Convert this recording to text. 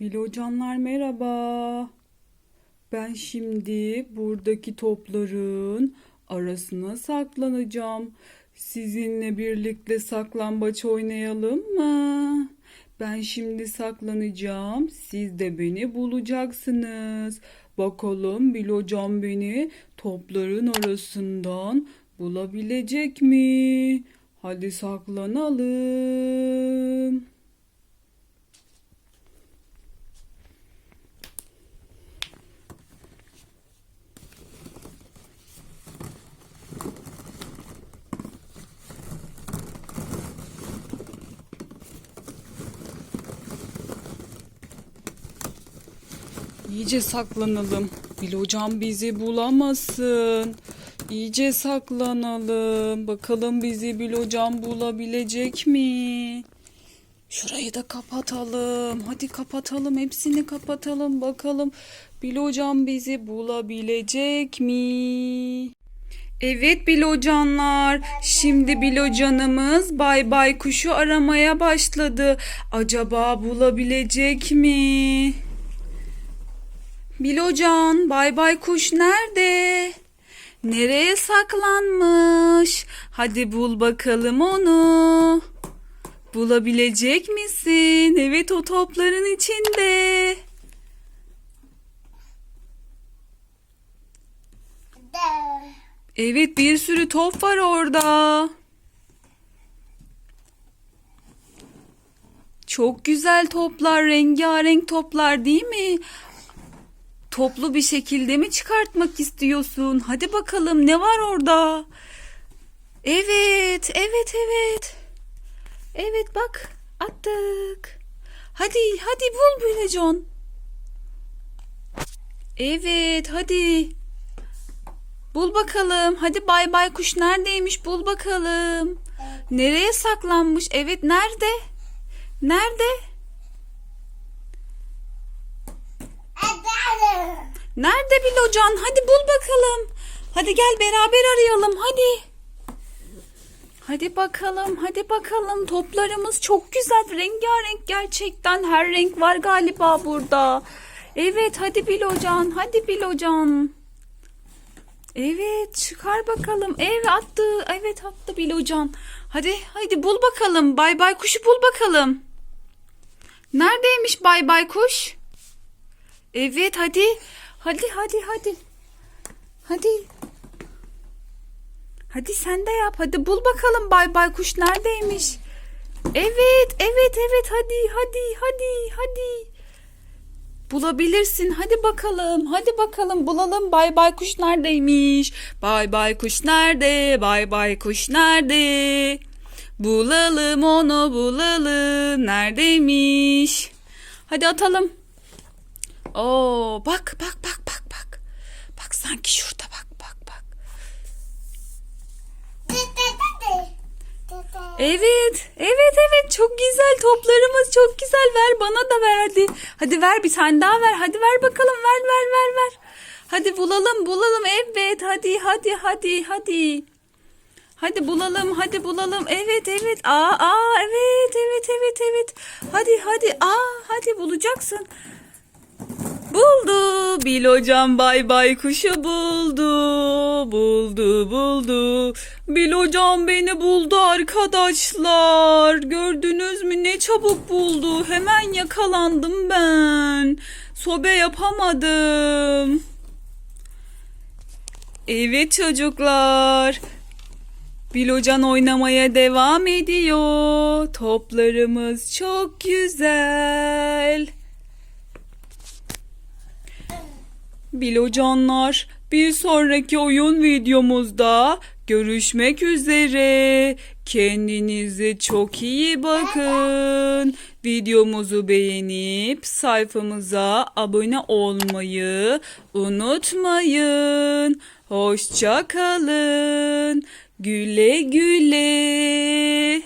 Bilocanlar merhaba. Ben şimdi buradaki topların arasına saklanacağım. Sizinle birlikte saklambaç oynayalım mı? Ben şimdi saklanacağım. Siz de beni bulacaksınız. Bakalım Bilocan beni topların arasından bulabilecek mi? Hadi saklanalım. İyice saklanalım. Bilocam bizi bulamasın. İyice saklanalım. Bakalım bizi Bilocam bulabilecek mi? Şurayı da kapatalım. Hadi kapatalım. Hepsini kapatalım. Bakalım Bilocam bizi bulabilecek mi? Evet Bilocanlar. Şimdi Bilocanımız Bay Bay Kuşu aramaya başladı. Acaba bulabilecek mi? Bilocan, Bay Bay Kuş nerede? Nereye saklanmış? Hadi bul bakalım onu. Bulabilecek misin? Evet o topların içinde. Evet bir sürü top var orada. Çok güzel toplar, rengarenk toplar değil mi? Toplu bir şekilde mi çıkartmak istiyorsun? Hadi bakalım ne var orada? Evet, evet, evet. Evet bak attık. Hadi, hadi bul Bilecon. Evet, hadi. Bul bakalım. Hadi bay bay kuş neredeymiş bul bakalım. Nereye saklanmış? Evet nerede? Nerede? Nerede Bilocan? Hadi bul bakalım. Hadi gel beraber arayalım hadi. Hadi bakalım, hadi bakalım. Toplarımız çok güzel, rengarenk gerçekten. Her renk var galiba burada. Evet, hadi Bilocan, hadi Bilocan. Evet, çıkar bakalım. Evet attı, evet attı Bilocan. Hadi, hadi bul bakalım. Bay bay kuşu bul bakalım. Neredeymiş bay bay kuş? Evet, hadi. Hadi, hadi, hadi. Hadi. Hadi sen de yap. Hadi bul bakalım bay bay kuş neredeymiş? Evet, evet, evet. Hadi, hadi, hadi, hadi. Bulabilirsin. Hadi bakalım. Hadi bakalım bulalım. Bay bay kuş neredeymiş? Bay bay kuş nerede? Bay bay kuş nerede? Bulalım onu bulalım. Neredeymiş? Hadi atalım. Oo, bak bak bak. Sanki şurada bak bak bak. Evet, evet, evet. Çok güzel toplarımız çok güzel. Ver bana da verdi. Hadi ver bir tane daha ver. Hadi ver bakalım. Ver, ver, ver, ver. Hadi bulalım, bulalım. Evet, hadi, hadi, hadi, hadi. Hadi bulalım, hadi bulalım. Evet, evet. Aa, aa, evet, evet, evet, evet. Hadi, hadi. Aa, hadi bulacaksın. Buldu. Bil hocam bay bay kuşu buldu. Buldu buldu. Bil hocam beni buldu arkadaşlar. Gördünüz mü ne çabuk buldu. Hemen yakalandım ben. Sobe yapamadım. Evet çocuklar. Bilocan oynamaya devam ediyor. Toplarımız çok güzel. Bilocanlar, bir sonraki oyun videomuzda görüşmek üzere. Kendinize çok iyi bakın. Videomuzu beğenip sayfamıza abone olmayı unutmayın. Hoşça kalın. Güle güle.